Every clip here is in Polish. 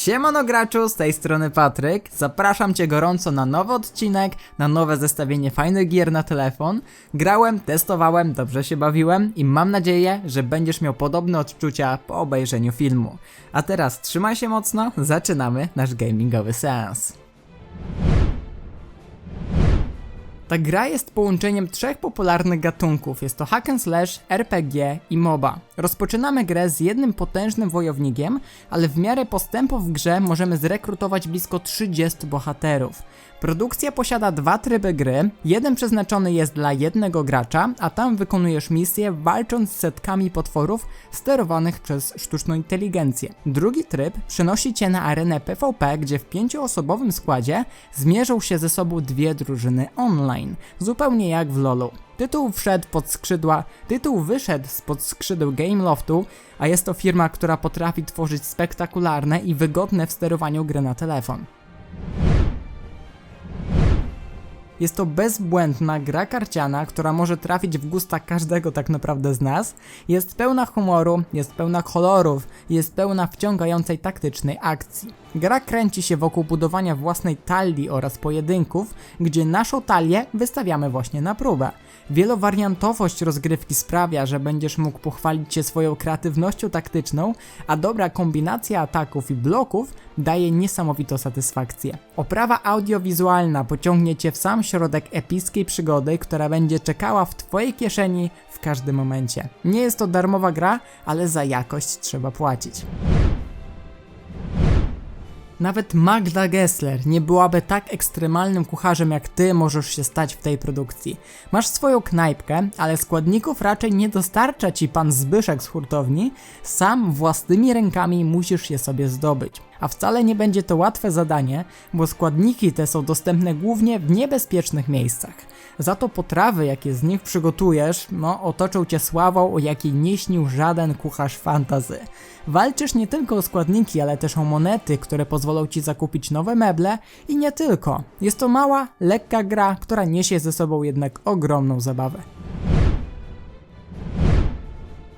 Siemano graczu, z tej strony Patryk. Zapraszam cię gorąco na nowy odcinek, na nowe zestawienie fajnych gier na telefon. Grałem, testowałem, dobrze się bawiłem i mam nadzieję, że będziesz miał podobne odczucia po obejrzeniu filmu. A teraz trzymaj się mocno, zaczynamy nasz gamingowy seans. Ta gra jest połączeniem trzech popularnych gatunków. Jest to hack and slash, RPG i MOBA. Rozpoczynamy grę z jednym potężnym wojownikiem, ale w miarę postępu w grze możemy zrekrutować blisko 30 bohaterów. Produkcja posiada dwa tryby gry. Jeden przeznaczony jest dla jednego gracza, a tam wykonujesz misje walcząc z setkami potworów sterowanych przez sztuczną inteligencję. Drugi tryb przenosi cię na arenę PvP, gdzie w pięcioosobowym składzie zmierzą się ze sobą dwie drużyny online, zupełnie jak w LoLu. Tytuł wszedł pod skrzydła, tytuł wyszedł spod skrzydeł Gameloftu, a jest to firma, która potrafi tworzyć spektakularne i wygodne w sterowaniu gry na telefon. Jest to bezbłędna gra karciana, która może trafić w gusta każdego tak naprawdę z nas. Jest pełna humoru, jest pełna kolorów, jest pełna wciągającej taktycznej akcji. Gra kręci się wokół budowania własnej talii oraz pojedynków, gdzie naszą talię wystawiamy właśnie na próbę. Wielowariantowość rozgrywki sprawia, że będziesz mógł pochwalić się swoją kreatywnością taktyczną, a dobra kombinacja ataków i bloków daje niesamowitą satysfakcję. Oprawa audiowizualna pociągnie cię w sam środek epickiej przygody, która będzie czekała w twojej kieszeni w każdym momencie. Nie jest to darmowa gra, ale za jakość trzeba płacić. Nawet Magda Gessler nie byłaby tak ekstremalnym kucharzem jak ty możesz się stać w tej produkcji. Masz swoją knajpkę, ale składników raczej nie dostarcza ci pan Zbyszek z hurtowni, sam własnymi rękami musisz je sobie zdobyć. A wcale nie będzie to łatwe zadanie, bo składniki te są dostępne głównie w niebezpiecznych miejscach. Za to potrawy, jakie z nich przygotujesz, no otoczą cię sławą, o jakiej nie śnił żaden kucharz fantazy. Walczysz nie tylko o składniki, ale też o monety, które pozwolą ci zakupić nowe meble i nie tylko. Jest to mała, lekka gra, która niesie ze sobą jednak ogromną zabawę.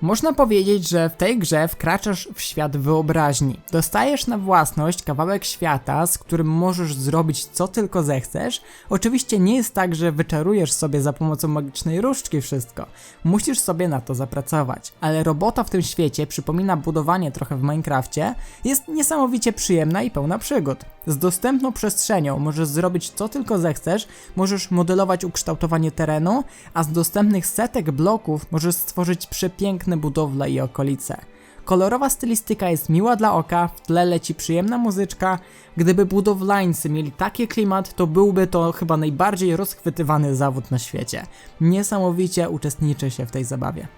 Można powiedzieć, że w tej grze wkraczasz w świat wyobraźni. Dostajesz na własność kawałek świata, z którym możesz zrobić co tylko zechcesz. Oczywiście nie jest tak, że wyczarujesz sobie za pomocą magicznej różdżki wszystko. Musisz sobie na to zapracować. Ale robota w tym świecie przypomina budowanie trochę w Minecrafcie. Jest niesamowicie przyjemna i pełna przygód. Z dostępną przestrzenią możesz zrobić co tylko zechcesz, możesz modelować ukształtowanie terenu, a z dostępnych setek bloków możesz stworzyć przepiękne budowle i okolice. Kolorowa stylistyka jest miła dla oka, w tle leci przyjemna muzyczka. Gdyby budowlańcy mieli taki klimat, to byłby to chyba najbardziej rozchwytywany zawód na świecie. Niesamowicie uczestniczy się w tej zabawie.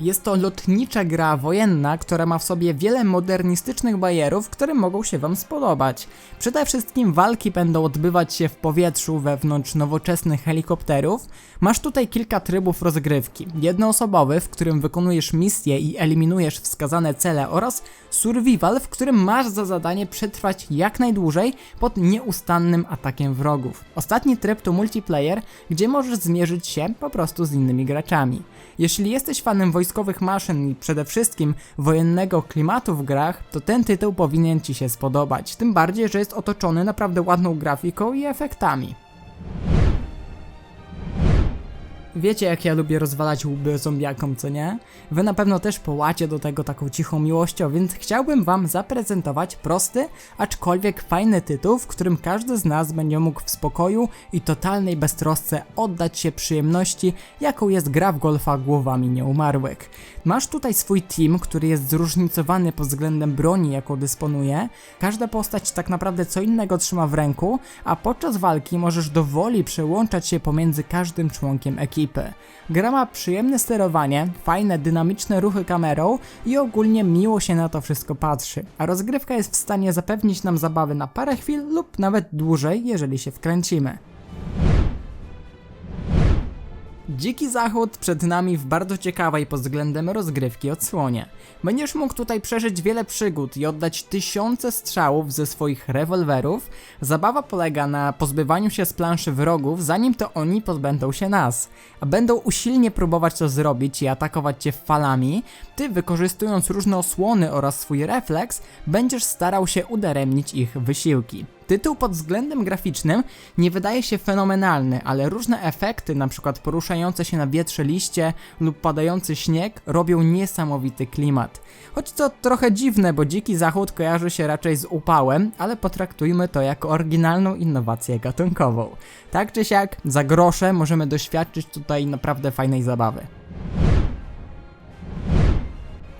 Jest to lotnicza gra wojenna, która ma w sobie wiele modernistycznych bajerów, które mogą się Wam spodobać. Przede wszystkim walki będą odbywać się w powietrzu wewnątrz nowoczesnych helikopterów. Masz tutaj kilka trybów rozgrywki. Jednoosobowy, w którym wykonujesz misje i eliminujesz wskazane cele oraz survival, w którym masz za zadanie przetrwać jak najdłużej pod nieustannym atakiem wrogów. Ostatni tryb to multiplayer, gdzie możesz zmierzyć się po prostu z innymi graczami. Jeśli jesteś fanem wojskowych maszyn i przede wszystkim wojennego klimatu w grach, to ten tytuł powinien Ci się spodobać. Tym bardziej, że jest otoczony naprawdę ładną grafiką i efektami. Wiecie jak ja lubię rozwalać łby zombiakom, co nie? Wy na pewno też połacie do tego taką cichą miłością, więc chciałbym wam zaprezentować prosty, aczkolwiek fajny tytuł, w którym każdy z nas będzie mógł w spokoju i totalnej beztrosce oddać się przyjemności, jaką jest gra w golfa głowami nieumarłych. Masz tutaj swój team, który jest zróżnicowany pod względem broni, jaką dysponuje. Każda postać tak naprawdę co innego trzyma w ręku, a podczas walki możesz dowoli przełączać się pomiędzy każdym członkiem ekipy. Gra ma przyjemne sterowanie, fajne dynamiczne ruchy kamerą i ogólnie miło się na to wszystko patrzy, a rozgrywka jest w stanie zapewnić nam zabawy na parę chwil lub nawet dłużej, jeżeli się wkręcimy. Dziki Zachód przed nami w bardzo ciekawej pod względem rozgrywki odsłonie. Będziesz mógł tutaj przeżyć wiele przygód i oddać tysiące strzałów ze swoich rewolwerów. Zabawa polega na pozbywaniu się z planszy wrogów, zanim to oni pozbędą się nas. A będą usilnie próbować to zrobić i atakować cię falami. Ty, wykorzystując różne osłony oraz swój refleks, będziesz starał się udaremnić ich wysiłki. Tytuł pod względem graficznym nie wydaje się fenomenalny, ale różne efekty, np. poruszające się na wietrze liście lub padający śnieg, robią niesamowity klimat. Choć to trochę dziwne, bo dziki zachód kojarzy się raczej z upałem, ale potraktujmy to jako oryginalną innowację gatunkową. Tak czy siak, za grosze możemy doświadczyć tutaj naprawdę fajnej zabawy.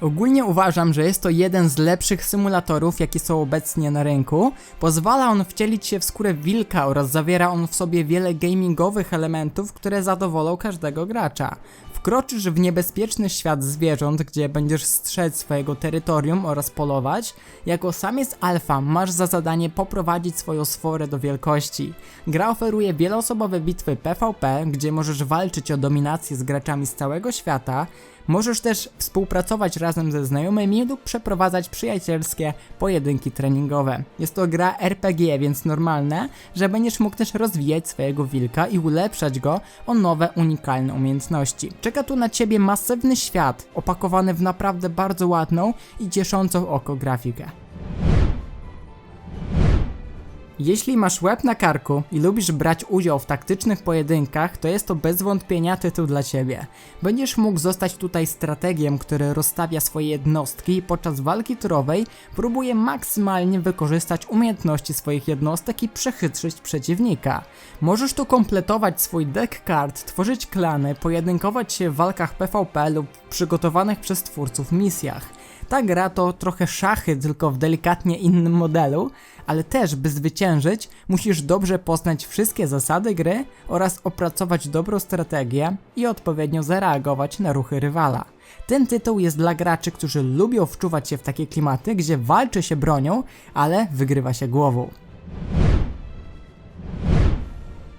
Ogólnie uważam, że jest to jeden z lepszych symulatorów, jakie są obecnie na rynku. Pozwala on wcielić się w skórę wilka oraz zawiera on w sobie wiele gamingowych elementów, które zadowolą każdego gracza. Wkroczysz w niebezpieczny świat zwierząt, gdzie będziesz strzec swojego terytorium oraz polować. Jako samiec alfa masz za zadanie poprowadzić swoją sforę do wielkości. Gra oferuje wieloosobowe bitwy PvP, gdzie możesz walczyć o dominację z graczami z całego świata. Możesz też współpracować razem ze znajomymi lub przeprowadzać przyjacielskie pojedynki treningowe. Jest to gra RPG, więc normalne, że będziesz mógł też rozwijać swojego wilka i ulepszać go o nowe, unikalne umiejętności. Czeka tu na ciebie masywny świat, opakowany w naprawdę bardzo ładną i cieszącą oko grafikę. Jeśli masz łeb na karku i lubisz brać udział w taktycznych pojedynkach, to jest to bez wątpienia tytuł dla ciebie. Będziesz mógł zostać tutaj strategiem, który rozstawia swoje jednostki i podczas walki turowej próbuje maksymalnie wykorzystać umiejętności swoich jednostek i przechytrzyć przeciwnika. Możesz tu kompletować swój deck kart, tworzyć klany, pojedynkować się w walkach PvP lub przygotowanych przez twórców misjach. Ta gra to trochę szachy, tylko w delikatnie innym modelu, ale też by zwyciężyć, musisz dobrze poznać wszystkie zasady gry oraz opracować dobrą strategię i odpowiednio zareagować na ruchy rywala. Ten tytuł jest dla graczy, którzy lubią wczuwać się w takie klimaty, gdzie walczy się bronią, ale wygrywa się głową.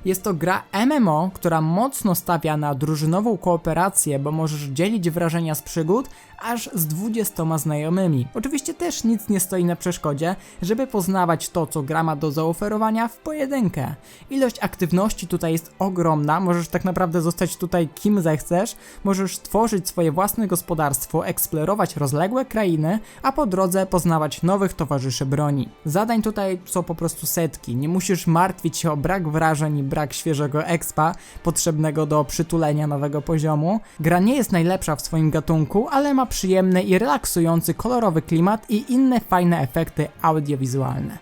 Jest to gra MMO, która mocno stawia na drużynową kooperację, bo możesz dzielić wrażenia z przygód aż z 20 znajomymi. Oczywiście też nic nie stoi na przeszkodzie, żeby poznawać to, co gra ma do zaoferowania w pojedynkę. Ilość aktywności tutaj jest ogromna, możesz tak naprawdę zostać tutaj kim zechcesz, możesz tworzyć swoje własne gospodarstwo, eksplorować rozległe krainy, a po drodze poznawać nowych towarzyszy broni. Zadań tutaj są po prostu setki, nie musisz martwić się o brak wrażeń i brak świeżego expa potrzebnego do przytulenia nowego poziomu. Gra nie jest najlepsza w swoim gatunku, ale ma przyjemny i relaksujący kolorowy klimat i inne fajne efekty audiowizualne.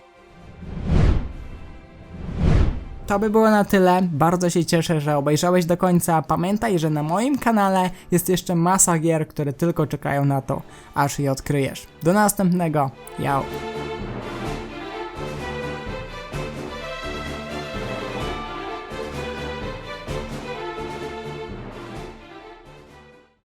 To by było na tyle. Bardzo się cieszę, że obejrzałeś do końca. Pamiętaj, że na moim kanale jest jeszcze masa gier, które tylko czekają na to, aż je odkryjesz. Do następnego. Yao.